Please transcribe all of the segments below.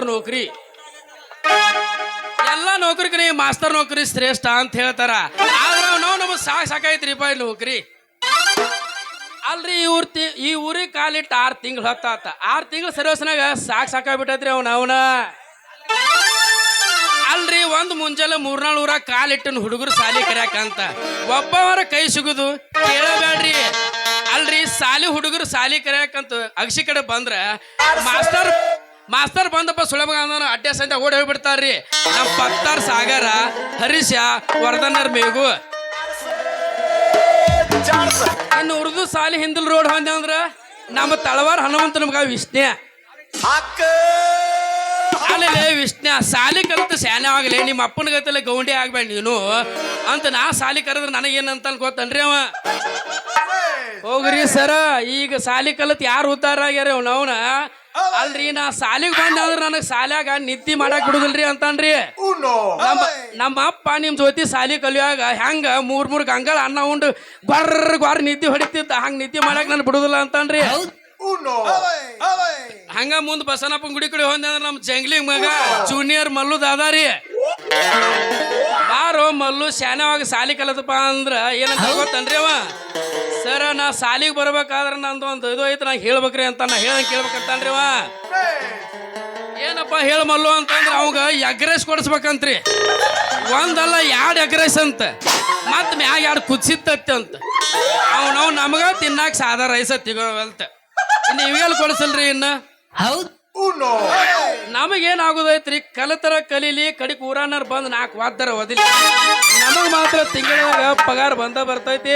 Master ನೌಕರಿ. ಎಲ್ಲ ನೌಕರಿಗ್ರಿ master ನೌಕರಿ ಶ್ರೇಷ್ಠ ಅಂತ ಹೇಳ್ತಾರ. ಆದ್ರೆ ನಾವು ನಮಗೆ ಸಾಕ್ ಸಾಕಾಯ್ತು ಈ ನೌಕರಿ. ಅಲ್ರಿ ಇವ್ರ ತಿ ಈ ಊರಿಗೆ ಕಾಲಿಟ್ಟು ಆರು ತಿಂಗಳು ಹತ್ತಾತ. ಆರು ತಿಂಗಳು ಸರ್ವಸ್ನಾಗ ಸಾಕ್ ಸಾಕಾಗ್ಬಿಟ್ಟೈತ್ರಿ ಅವ್ನ ಅವನ. ಅಲ್ರಿ ಒಂದ್ ಮುಂಜಾನೆ ಮೂರ್ನಾಳು ಊರ ಕಾಲಿಟ್ಟನ್ ಹುಡುಗರು ಸಾಲಿ ಕರ್ಯಾಕಂತ ಒಬ್ಬವರ ಕೈ ಸಿಗುದು ಕೇಳಬೇಡ್ರಿ. ಅಲ್ರಿ ಸಾಲಿ ಹುಡುಗರು ಸಾಲಿ ಕರ್ಯಾಕಂತ ಅಗಸಿ ಕಡೆ ಬಂದ್ರ ಮಾಸ್ತರ್ ಮಾಸ್ತರ್ ಬಂದಪ್ಪ ಸುಲಭ ಅಡ್ಡ ಸಂತೆ ಓಡಿ ಹೋಗ್ಬಿಡ್ತಾರ್ರಿ. ನಮ್ಮ ಭಕ್ತಾರ್ ಸಾಗರ, ಹರೀಶ, ವರ್ಧನರ್ ಮೇಗು ಇನ್ನು ಉರ್ದು ಸಾಲಿ ಹಿಂದಲ್ ರೋಡ್ ಹೊಂದೆ ಅಂದ್ರ, ನಮ್ಮ ತಳವಾರ ಹನುಮಂತ ನಮ್ಗ ವಿಷ್ಣೆ. ಅಲ್ಲೇ ವಿಷ್ಣು, ಸಾಲಿ ಕಲಿತು ಶಾನೆ ಆಗಲಿ, ನಿಮ್ಮ ಅಪ್ಪನ ಗತಲೆ ಗೌಂಡಿ ಆಗ್ಬೇಡ ನೀನು. ಅಂತ ನಾ ಸಾಲಿ ಕರೆದ್ರೆ ನನಗೇನಂತ ಗೊತ್ತನ್ರಿ ಅವ. ಹೋಗ್ರಿ ಸರ, ಈಗ ಸಾಲಿ ಕಲಿತು ಯಾರು ಉತ್ತಾರ ಆಗ್ಯಾರ ಅವನ? ಅಲ್ರಿ ನಾ ಸಾಲಿಗೆ ಬಂದ ಅಂದ್ರೆ ನನಗೆ ಸಾಲ್ಯಾಗ ನಿದ್ದಿ ಮಾಡಕ್ ಬಿಡುದಿಲ್ರಿ ಅಂತಾನ್ರಿ. ನಮ್ಮ ನಮ್ಮ ಅಪ್ಪ ನಿಮ್ ಜೊತೆ ಸಾಲಿ ಕಲಿಯುವಾಗ ಹೆಂಗ ಮೂರ್ ಮೂರ್ ಗಂಗಳ ಅನ್ನ ಉಂಡು ಬರ್ರ ಗ್ವಾರ್ ನಿದ್ದೆ ಹೊಡಿತಿದ್ದ ಹಂಗ ನಿದ್ದೆ ಮಾಡಕ್ ನಾನು ಬಿಡುದಿಲ್ಲ ಅಂತಾನ್ರಿ. ಹಂಗ ಮುಂದ್ ಬಸನಪ್ಪ ಗುಡಿ ಕಡೆ ಹೋದ ಅಂದ್ರೆ ನಮ್ಮ ಜಂಗ್ಲಿ ಮಗ ಜೂನಿಯರ್ ಮಲ್ಲು ದಾದಾರಿ. ಬಾರೋ ಮಲ್ಲು ಶಾನವಾಗಿ ಸಾಲಿ ಕಲತಪ್ಪ ಅಂದ್ರ ಏನಂತ ಗೊತ್ತನ್ರಿ ಅವ? ಸರ ನಾ ಸಾಲಿಗೆ ಬರ್ಬೇಕಾದ್ರೆ ನಂದು ಒಂದು ಇದು ಐತೆ ನಾ ಹೇಳ್ಬೇಕ್ರಿ ಅಂತ ನಾ ಹೇಳಂಗ್ ಕೇಳ್ಬೇಕಂತಾನ್ರಿ ಅವ. ಏನಪ್ಪ ಹೇಳ ಮಲ್ಲು ಅಂತಂದ್ರೆ ಅವಾಗ ಎಗ್ರೆಸ್ ಕೊಡಿಸ್ಬೇಕಂತ್ರಿ. ಒಂದಲ್ಲ ಎರಡು ಎಗ್ರೆಸ್ ಅಂತ. ಮತ್ತೆ ಮ್ಯಾಗ ಎರಡು ಕುದಿಸಿತ್ತತ್ತೆ ಅಂತ. ಅವ್ನು ನಮಗ ತಿನ್ನಾಕ ಸಾದಾ ರೈಸ ತಿಗೋವಲ್ತ ಇವೆಲ್ಲ ಕೊಡಿಸಲ್ರಿ ಇನ್ನ? ಹೌದ್. ನಮಗೇನಾಗೋದೈತ್ರಿ? ಕಲತರ ಕಲೀಲಿ ಕಡಿಕ್ ಊರಾನರ್ ಬಂದ್ ನಾಲ್ಕು ವಾದ್ದರ ಓದಿಲಿ ನಮಗ್ ಮಾತ್ರ ತಿಂಗಳಾಗ ಪಗಾರ ಬಂದ ಬರ್ತೈತಿ.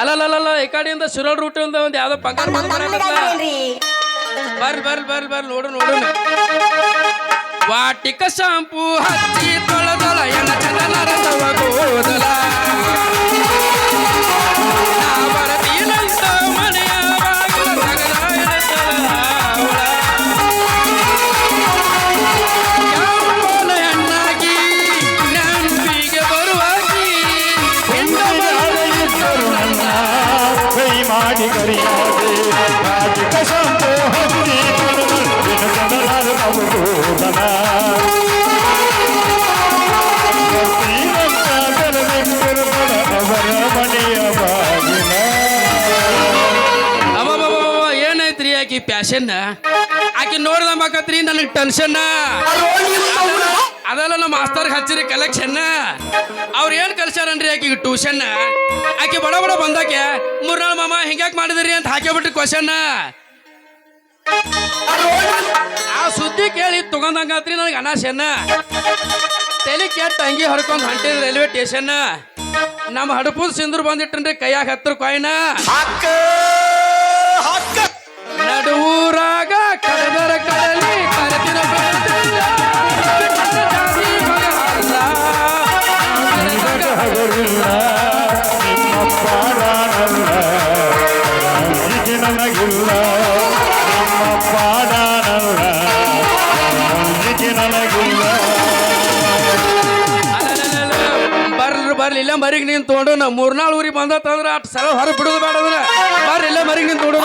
ಅಲ್ಲಲ್ಲ ಈ ಕಡೆಯಿಂದ ಸುರಳ್ ರೂಟ್ ಇಂದ ಒಂದ್ ಯಾವ್ದೋ ಬರಕತ್ತ ಬರ್ರಿ ಬರ್ರಿ ಬರ್ರಿ ಬರ್ರಿ ನೋಡು ನೋಡು. ವಾಟಿಕ ಶಾಂಪು ಹಚ್ಚಿ ತೊಳೆದೊಳ ಚಂದನ ಆಕಿ ಪ್ಯಾಶನ್ ಆಕಿ ನೋಡಿದ ಮಕ್ಕತ್ರಿ, ನನಗೆ ಟೆನ್ಷನ್ ಅದೆಲ್ಲ ನಮ್ಮ ಮಾಸ್ತರ್ ಹಚ್ಚಿರಿ ಕಲೆಕ್ಷನ್ ಅವ್ರು ಏನ್ ಕಲ್ಸಾರನ್ರಿ ಆಕಿಗೆ ಟ್ಯೂಷನ್ ಆಕಿ ಬಡ ಬಡ ಬಂದಾಕೆ, ಮೂರ್ನಾಳ್ ಮಾಮ, ಹಿಂಗ್ಯಾಕೆ ಮಾಡಿದ್ರಿ? ಅಂತ ಹಾಕಿಬಿಟ್ರಿ ಕ್ವಶನ್ ಆ ಸುದ್ದಿ ಕೇಳಿ ತಗೊಂಡಂಗಾತ್ರಿ ನನಗೆ ಅನಾಶನ್ ತಲೆ ಕೆಟ್ಟ ಅಂಗಿ ಹೊಡ್ಕೊಂಡ್ ಹೊಂಟಿನ ರೈಲ್ವೆ ಸ್ಟೇಷನ್ ನಮ್ಮ ಹಡಪುದ ಸಿಂಧೂರ್ ಬಂದಿಟ್ಟನ್ರಿ ಕೈಯಾಗ ಹತ್ತಿರ ಕಾಯಿನ ನಡುವೂರಾಗ ಇಲ್ಲ ಮರಿಗೆ ನೀನ್ ತೊಗೊಂಡು ನಾ ಮೂರ್ನಾಳು ಊರಿಗೆ ಬಂದತ್ತಂದ್ರ ಅಟ್ ಸಲ ಹೊರ ಬಿಡುದು ಬೇಡ ಅದನ್ನ ಬರ್ರಿ ಇಲ್ಲ ಮರಿಗೆ ನೀನ್ ತೊಗೊಂಡು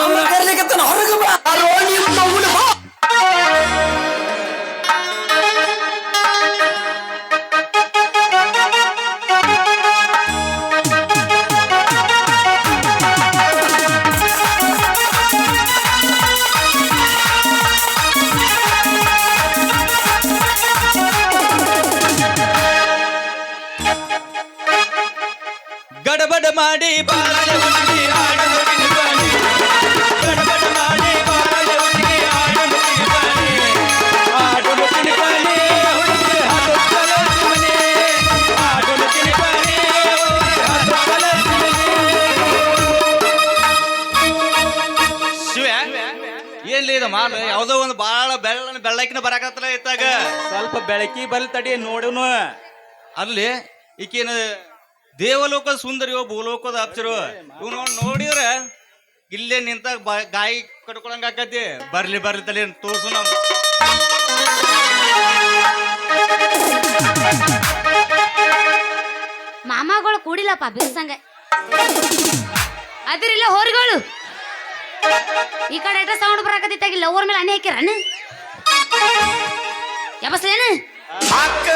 ಬೆಳ್ಳ ಬೆಳ್ಳಕಿನ ಬರಾಕತ್ತಲ್ಲ ಇತ್ತಾಗ? ಸ್ವಲ್ಪ ಬೆಳಕಿ ಬರ್ಲಿ ತಡಿ ನೋಡುನು. ಅಲ್ಲಿ ಈಕೇನು ದೇವಲೋಕದ ಸುಂದರಿಯೋ ಭೂಲೋಕದ ಅಪ್ಸರು? ಇವ್ ನೋಡಿದ್ರ ಇಲ್ಲೇ ನಿಂತ ಬ- ಗಾಯಿ ಕಟ್ಕೊಳಂಗ ಆಕತಿ ಬರ್ಲಿ ಬರ್ಲಿ ತಲೆ ತೋರ್ಸು ನಮ್ ಮಾಮಗಳು ಕೂಡಿಲ್ಲಪ್ಪ ಬಿರ್ಸಂಗ ಅದಿರಿಲ್ಲ ಹೊರಗಳು. ಈ ಕಡೆ ಸೌಂಡ್ ಬರಾಕತ್ತಿತ್ತಾಗಿ ಅವ್ರ ಮೇಲೆ ಅನೆ ಹಾಕಿರಣ ಹಕ್ಕ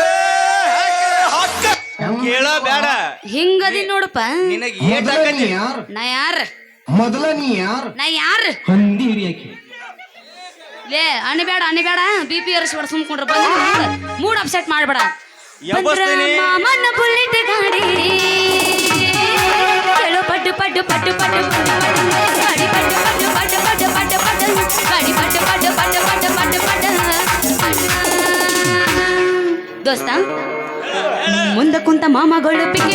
ಕೇಳ ಬೇಡ ಹಿಂಗದಿ ನೋಡಪ್ಪ ನಿನಗೆ ಏಟ್ ಹಾಕತಿ ನಾ ಯಾರ? ಮೊದಲ ನೀ ಯಾರು? ನಾ ಯಾರ? ಹಂದಿ ಹಿರಿಯಕ್ಕೆ ಲೇ ಅಣಬೇಡ ಅಣಬೇಡ ಬಿ ಪಿ ಏರಿಸ್ಬೇಡ ಸುಮ್ಕೊಂಡ್ರೆ ಬಂದ ಮೂಡ್ ಅಪ್ಸೆಟ್ ಮಾಡಬೇಡ. ಮಾಮನ ಬುಲೆಟ್ ಗಾಡಿ. ಕೇಳೋ ಪಡ್ಡು ಪಡ್ಡು ಪಡ್ಡು ಪಡ್ಡು. ಪಡ್ಡು ಪಡ್ಡು. ಗಾಡಿ ಪಡ್ಡು ಪಡ್ಡು ಪಡ್ಡು ಪಡ್ಡು ಪಡ್ಡು ಪಡ್ಡು. ಗಾಡಿ ಪಡ್ಡು ಪಡ್ಡು ಪಡ್ಡು ಪಡ್ಡು ಪಡ್ಡು ಪಡ್ಡು. ದೋಸ್ತ? ಮುಂದ ಕುಂತ ಮಾಮಗಳು ಪಿಕ್ಕಿ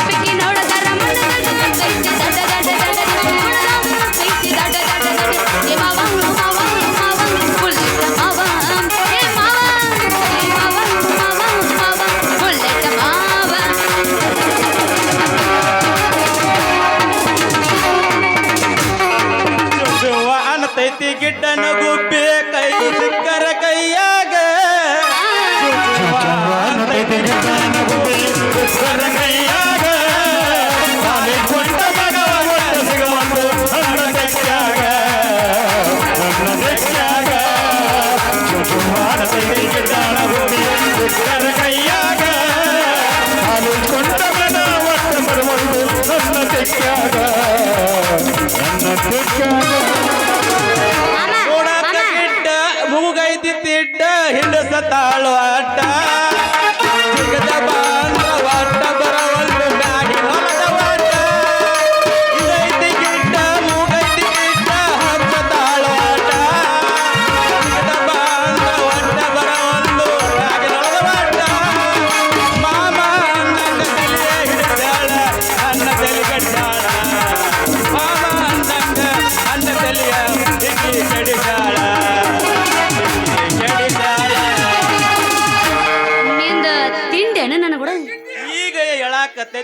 ನೋಡಾಕ ಗಿಡ್ಡ ಮೂಗೈತಿ ತಿಡ್ಡ ಹಿಂಡಸ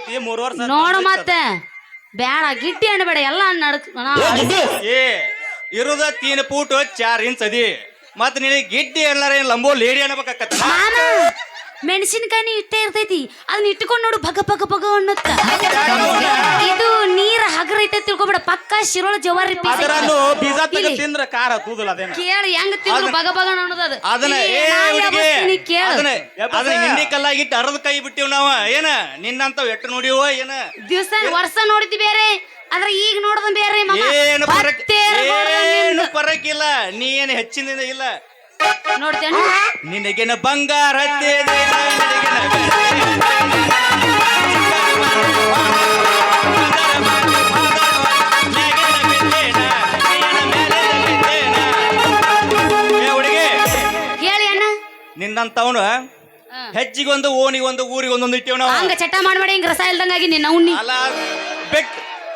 ಹೇಳಾಕತ್ತೈತಿ ಮೂರು ವರ್ಷ ನೋಡು ಮತ್ತೆ. ಬೇಡ ಗಿಟ್ಟಿ ಅನ್ಬೇಡ ಎಲ್ಲ ನಡ್ಕ ಏ ಇರುದ ತೀನ್ ಫೂಟ್ ಚಾರ್ ಇಂಚ್ ಅದಿ. ಮತ್ ನಿನಗೆ ಗಿಡ್ಡಿ ಎಲ್ಲಾರ ಏನ್ ಲಂಬೋ ಲೇಡಿ ಅನ್ಬೇಕಾಕತ್ತ ಮಾಮ ಮೆಣಸಿನಕಾಯಿ ಇಟ್ಟೇ ಇರ್ತೈತಿ. ಅದನ್ನ ಇಟ್ಟುಕೊಂಡು ನೋಡು ಭಗ ಭಗ ಭಗ ಅನ್ನತ್ತ. ಇದು ನೀರ ಹಗರ ಐತೆ ತಿಳ್ಕೊಬೇಡ. ಪಕ್ಕ ಶಿರೋಳ ಜವಾರಿ ಪೀಸ್ ಅದರನ್ನು ಬೀಜ ತೆಗೆದು ಇಲ್ಲಿ. ತಿಂದ್ರ ಕಾರ ಕೂದಲ ಅದೇನ? ಕೇಳಿ ಹೆಂಗ್ ತಿಂದ್ರು ಭಗ ಭಗ ಅನ್ನೋದು ಅದು. ಅದನ್ನ ಏ ಹುಡುಗಿ ಕೇಳು. ಅದನ್ನ ಅದನ್ನ ಹಿಂಡಿ ಕಲ್ಲಾಗಿ ಇಟ್ಟು ಅರದ ಕೈ ಬಿಟ್ಟಿವ್ ನಾವ. ಏನ? ನಿನ್ನಂತ ಎಟ್ಟು ನೋಡಿವ ಏನ? ದಿವಸ ವರ್ಷ ನೋಡಿದ್ವಿ ಬೇರೆ. ಆದ್ರೆ ಈಗ ನೋಡದ್ ಬೇರೆ. ಏನು ಪರಕ್ ಬತ್ತೇರು ನೋಡ್ದ ಏನು ನಿಂದು. ಪರಕ್ಕಿಲ್ಲ ನೀ ಏನು ಹೆಚ್ಚಿನ ಇಲ್ಲ. ನೋಡ್ತೇನೆ. ನಿನಗಿನ ಬಂಗಾರ ಹೇಳಿ ಅಣ್ಣ. ನಿನ್ನಂತವನು ಹೆಜ್ಜಿಗೊಂದು ಓಣಿಗೊಂದು ಊರಿಗೊಂದೊಂದು ಇಟ್ಟಿವ್ ನಾವು ಹಂಗ ಚಟ ಮಾಡಿ ಹಿಂಗ ರಸ ಇಲ್ದಂಗಾಗಿ ನಿನ್ನ ಉಣ್ಣಿ. ಅಲ್ಲ ಬೆಕ್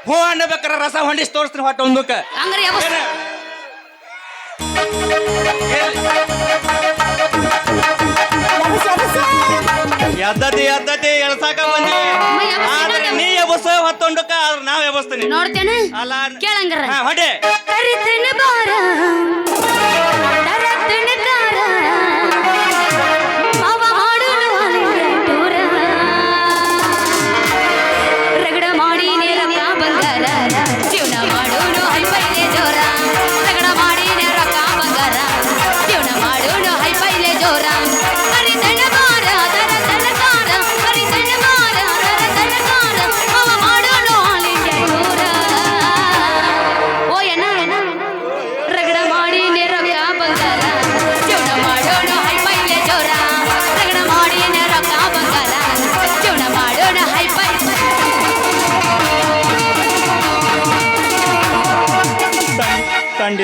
ಹೂ ಅನ್ನಬೇಕಾರ ರಸ ಹೊಂಡಿಸಿ ತೋರಿಸ್ತೀನಿ ಹೊಟ್ಟೆ ಒಂದಕ್ಕೆ ಹಂಗಾರೆ ಯಾವ? ಎದ್ದತಿ ಎದ್ದತಿ ಎಳ್ಸಾಕ ಬಂದಿ ಆದ್ರೆ ನೀ ಎಬಸ ಹೊತ್ತೊಂಡಕ್ಕ ಆದ್ರೆ ನಾವ್ ಎಬಸ್ತೀನಿ ನೋಡ್ತೇನೆ. ಅಲ್ಲ ಕೇಳಂಗಾರ. ಹೊಡೆ. ಕರಿತೇನೆ ಬಾರ.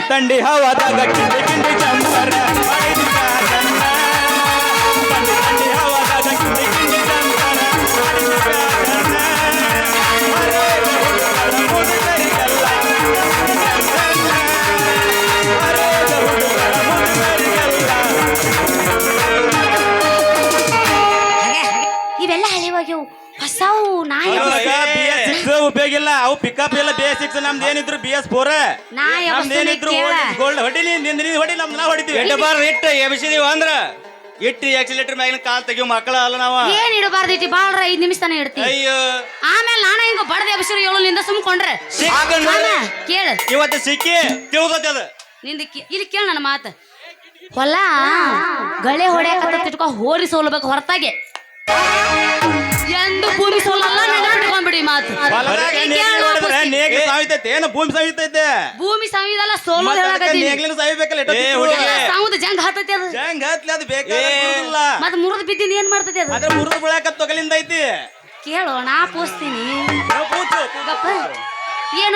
ತಂಡಿ ತಂಡಿ ಹವಾದಾಗ ಕಿಂಡಿ ಪಿಕಪ್ ಇಲ್ಲ ಬೇಸಿಕ್ಸ್ ಎಸ್ ಸಿಕ್ಸ್ ನಮ್ದು ಏನಿದ್ರು ಬಿ ಎಸ್ ಫೋರ್ ನಾ ನಮ್ದು ಏನಿದ್ರು ಕೇಳ. ಗೋಲ್ಡ್ ಹೊಡಿಲಿ ನಿಂದ ನೀ ಹೊಡಿ ನಮ್ದು ನಾವು ಹೊಡಿತೀವಿ. ಎಟ್ಟ ಬಾರ್ ಇಟ್ಟು ಎಬ್ಸಿದೀವಿ ಅಂದ್ರ. ಇಟ್ಟಿ ಆಕ್ಸಿಲೇಟರ್ ಮ್ಯಾಗಿನ ಕಾಲ್ ತೆಗಿಯೋ ಮಕ್ಕಳ ಅಲ್ಲ ನಾವ. ಏನ್ ಇಡಬಾರ್ದೈತಿ ಬಾಳ್ರ ಐದ್ ನಿಮಿಷ ತಾನೇ ಇಡ್ತಿ. ಅಯ್ಯೋ. ಆಮೇಲೆ ನಾನ ಹಿಂಗ ಬಡದ ಎಬ್ಸಿರು ಏಳುಲಿಂದ ಸುಮ್ಕೊಂಡ್ರೆ. ಕೇಳ. ಇವತ್ತು ಸಿಕ್ಕಿ ತಿಳ್ದತಿ ಅದು. ನಿಂದ ಇಲ್ಲಿ ಕೇಳ ನನ್ನ ಮಾತು. ಹೊಲ ಗಳೆ ಹೊಡೆಯಕತ್ತ ತಿಟ್ಕೊ ಹೋರಿ ಸೋಲಬೇಕು ಹೊರತಾಗೆ. ಎಂದು ಭೂಮಿ ಸೋಲಲ್ಲ ನೆನಪಿಟ್ಕೊಂಡ್ಬಿಡಿ ಮಾತು. ಇಲ್ಲಿ ಏನು ಭೂಮಿ ಸಾಯ್ತೈತೆ ಭೂಮಿ ಸಂವಿಧಾನ ಸೋಲು ಮತ್ತೆ ಹೇಳಕತ್ತೀನಿ. ಸಾವುದ ಜಂಗ್ ಹತ್ತತಿ ಅದು. ಜಂಗ್ ಹತ್ಲಿ ಅದು ಬೇಕಾದ್ರೆ ಮತ್ತೆ ಮತ್ ಮುರಿದ್ ಬಿದ್ದಿನ ಏನ್ ಮಾಡ್ತೈತಿ ಅದು? ಅದ್ರ ಮುರಿದು ಬಿಳಕ ತೊಗಲಿಂದ ಐತಿ. ಕೇಳು ನಾ ಪೂಸ್ತೀನಿ. ಏನ ಕೂತು. ಗಪ್ಪ. ಏನ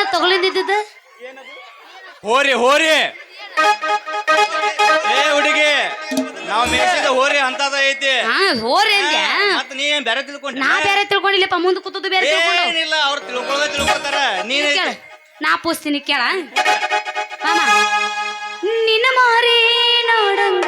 ಹೋರಿ ಹೋರಿ. ಏ ಹುಡುಗಿ. ನಾವ್ ಮೇಸಿದ ಹೋರಿ ಅಂತದ ಐತಿ. ಹಾ ಹೋರಿ ಅಂದ್ಯಾ ಮತ್ ನೀ ಏನ್ ಬೇರೆ ತಿಳ್ಕೊಂಡಿ? ನಾ ಬೇರೆ ತಿಳ್ಕೊಂಡಿಲ್ಲಪ್ಪ ಮುಂದೆ ಕೂತದ್ದು ಬೇರೆ ತಿಳ್ಕೊಂಡು. ಏನಿಲ್ಲ ಅವ್ರು ತಿಳ್ಕೊಳ್ಳೋದ ತಿಳ್ಕೊತಾರ ನೀನ್ ಇಲ್ಲಿ ಕೇಳ. ನಾ ಪೂಸ್ತೀನಿ ಕೇಳ. ಮಾಮ. ನಿನ್ನ ಮಾರಿ ನೋಡಂಗ.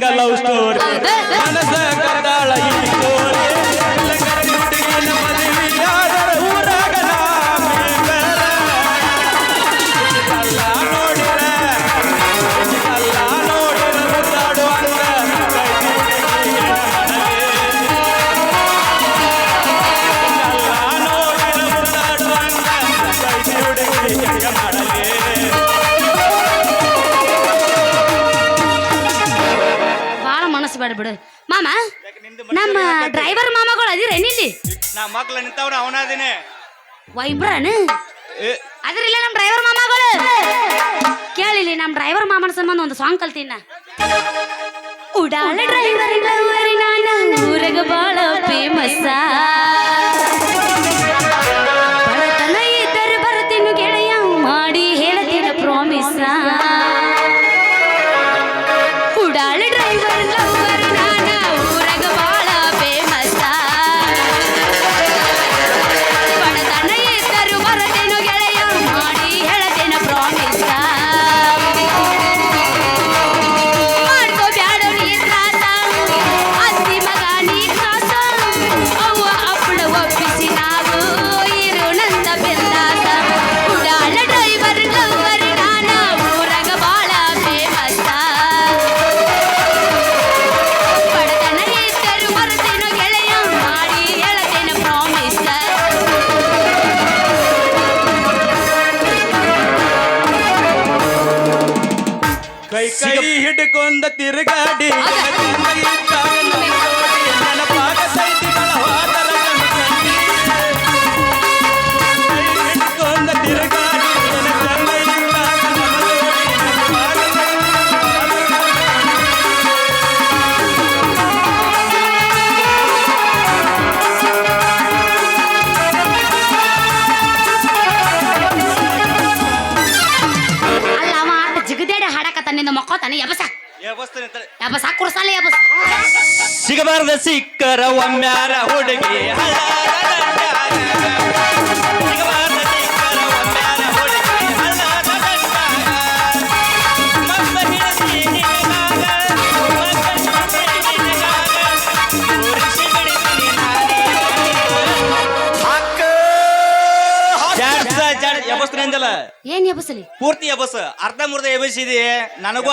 गंगा लव स्टोर ವೈಬ್ರನ್ ಏ ಅದ್ರಿಲ್ಲ ನಮ್ಮ ಡ್ರೈವರ್ ಮಾಮಗಳು ಕೇಳಿಲಿ ನಮ್ಮ ಡ್ರೈವರ್ ಮಾಮನ ಸಂಬಂಧ ಒಂದು ಸಾಂಗ್ ಕಲ್ತೀನ ಉಡಾಳ ಡ್ರೈವರ್ ಲವರ್ ನಾನ ಊರಗ ಬಾಳ ಫೇಮಸ್ ಸಿಕ್ಕರ ಒಮ್ಮ್ಯಾರ ಹುಡುಗಿ ಹಳ್ಳದ ಎಬಸ್ತಾನೆ ಅಂದಲ್ಲ. ಏನ್ ಎಬಸಲಿ ಪೂರ್ತಿ ಎಬಸ್ ಅರ್ಧ ಮುರ್ಧ ಎಬಸಿದಿ ನನಗೂ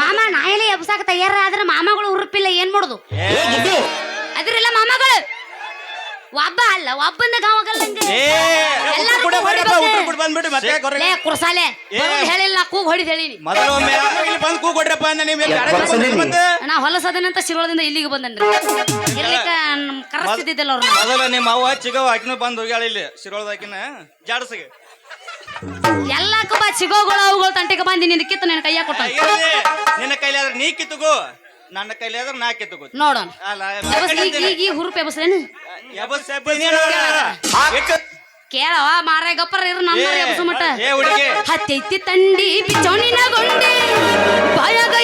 ಮಾಮ ನಾ ಎಲ್ಲ ಎಬ್ಸಾಕ ತಯಾರ ಆದ್ರೆ ಮಾಮಗಳು ಉರುಪಿಲ್ಲ ಏನ್ ಮಾಡುದು? ಅದ್ರೆಲ್ಲ ಮಾಮಗಳು. ಒಬ್ಬ ಅಲ್ಲ ಒಬ್ಬಂದ ಗಾವಗಲ್ಲ ನಂಗೆ ಏ ಎಲ್ಲಾರ್ಗೂ ಕೂಡ ಕೊಟ್ಟು ಬಂದ್ಬಿಟ್ಟು ಮತ್ತೆ. ಲೇ ಕುರ್ಸಾಲೆ ಏ. ಬರೋದ್ ಹೇಳಿಲ್ಲ ನಾ ಕೂಗ್ ಹೊಡಿದ್ ಹೇಳಿನಿ. ಮೊದಲು ಒಮ್ಮೆ ಇಲ್ಲಿ ಬಂದು ಕೂಗೊಡ್ರಪ್ಪ ನೀವು ಮತ್ತೆ? ನಾ ಹೊಲಸದನಂತ ಶಿರೋಳದಿಂದ ಇಲ್ಲಿಗೆ ಬಂದನ್ರಿ. ಇರ್ಲಿಕ್ಕ ನಮ್ ಕರೆಸ್ತಿದ್ದಿದ್ದಲ್ಲ ಅವ್ರನ್ನ. ಮೊದಲು ನಿಮ್ಮ ಅವ್ವ ಚಿಗವ ಆಕಿನ ಬಂದು ಹೋಗ್ಯಾಳ ಇಲ್ಲಿ ಶಿರೋಳದಾಕಿನ ಜಾಡಸಿಗೆ. ಎಲ್ಲಕ್ಕೂ ಬಾ ಚಿಗೋಗಳು ಅವುಗಳು ತಂಟಿಗೆ ಬಂದಿ ನಿನ್ ಕಿತ್ತು ನನ್ನ ಕೈಯ ಕೊಟ್ಟ ನಿನ್ನ ಕೈಲಿ ಆದ್ರೆ ನೀ ಕಿತ್ತುಗೋ. ನನ್ನ ಕೈಲಿ ಆದ್ರೆ ನಾ ಕಿತ್ತುಗೋ ನೋಡೋಣ. ಅಲ್ಲ ಎಬಸ್ ಈಗ ಈಗ ಈ ಹುರುಪ್ ಎಬಸ್ರೇನು ಎಬಸ್ ಎಬಸ್ ಏನ? ಕೇಳವ ಮಾರೇ ಗಪ್ಪರ ಇರು ಎಬಸು ಮಟ್ಟ. ಏ ಹುಡುಗಿ. ಹತ್ತೈತಿ ತಂಡಿ ಬಿಚ್ಚೋಣಿನ ಗೊಂಡಿ ಬಾಯಾಗ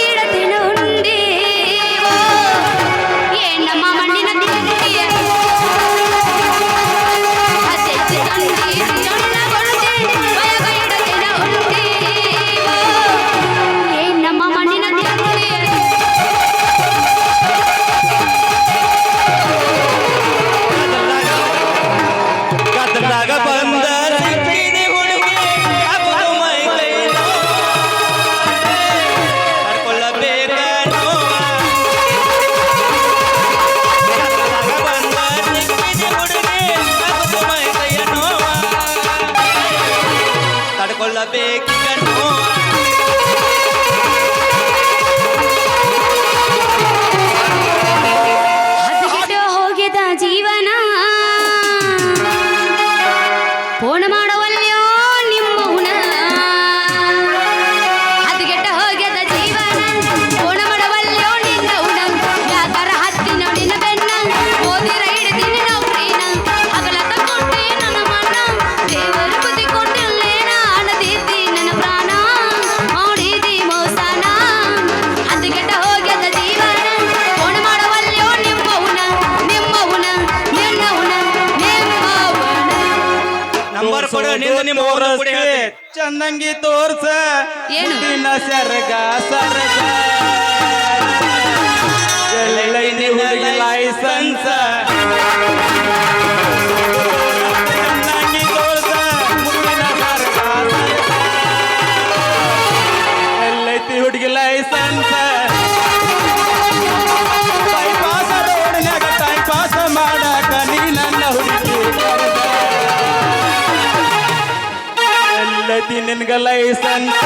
ನಿಂದ ನಿಮ್ಮ ಊರ ಕೊಡಿ ಹೇಳ್ತೀನಿ. ಚಂದಂಗಿ ತೋರ್ಸ ಏನು? ಮುಟ್ಟಿನ ಸರ್ಗ ಸರ್ಗ ಎಲ್ಲೈ ನಿನಗೆ ಲೈಸೆನ್ಸ್ ಎಲ್ಲೈತಿ ನಿನ್ಗ ಲೈಸೆನ್ಸ್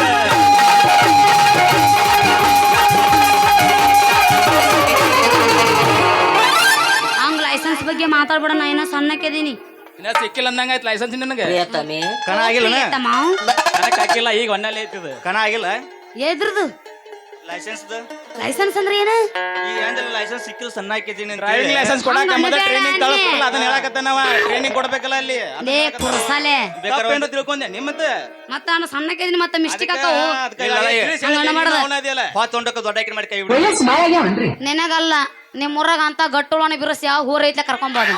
ಹಂಗ್ ಲೈಸೆನ್ಸ್ ಬಗ್ಗೆ ಮಾತಾಡ್ಬೇಡ ನಾ ಏನೋ ಸಣ್ಣಕ್ಕಿದೀನಿ ಇನ್ನ ಸಿಕ್ಕಿಲ್ಲ ಅಂದಂಗ ಆಯ್ತು ಲೈಸೆನ್ಸ್ ನಿನಗೆ? ಕಣ ಆಗಿಲ್ಲ ಹಾಕಿಲ್ಲ ಈಗ ಒಂದಲ್ಲಿ ಐತಿದು ಕಣ ಆಗಿಲ್ಲ? ಎದ್ರದು? ಲೈಸೆನ್ಸ್ ಲೈಸೆನ್ಸ್ ಅಂದ್ರೆ ಏನ? ಈಗ ಏನಿಲ್ಲ ಲೈಸೆನ್ಸ್ ಸಿಕ್ಕಿಲ್ಲ ಸಣ್ಣ ಹಾಕಿದ್ದೀನಿ ಅಂತ ಡ್ರೈವಿಂಗ್ ಲೈಸೆನ್ಸ್ ಕೊಡಕ್ಕೆ ಮೊದಲ ಟ್ರೈನಿಂಗ್ ಅನ್ನಿ. ಅದನ್ನ ಹೇಳಕತ್ತ ನಾವ ಟ್ರೈನಿಂಗ್ ಕೊಡ್ಬೇಕಲ್ಲ ಅಲ್ಲಿ. ಲೇ ಕುರ್ಸಾಲೆ ಬೇಕಾದ್ರೆ ತಿಳ್ಕೊಂಡೆ ನಿಮ್ಮತ್ತೆ ಮತ್ತ ಸಣ್ಣ ಹಾಕಿದ್ದೀನಿ ಮತ್ತೆ ಮಿಸ್ಟೇಕ್. ಇಲ್ಲ. ಹೊತ್ತು ಹೊಂಡಕ್ಕೆ ದೊಡ್ಡ ಹಾಕಿ ಮಾಡಿ ಕೈ ಬಿಡು ನೆನಗಲ್ಲ ನಿಮ್ಮ ನಿನಗಲ್ಲ ನಿಮ್ ಊರಾಗ ಅಂತ ಗಟ್ಟುಳೋಣ ಬಿರಸ್ ಯಾವ ಊರ ಐತ್ಲೆ ಕರ್ಕೊಂಬೋದು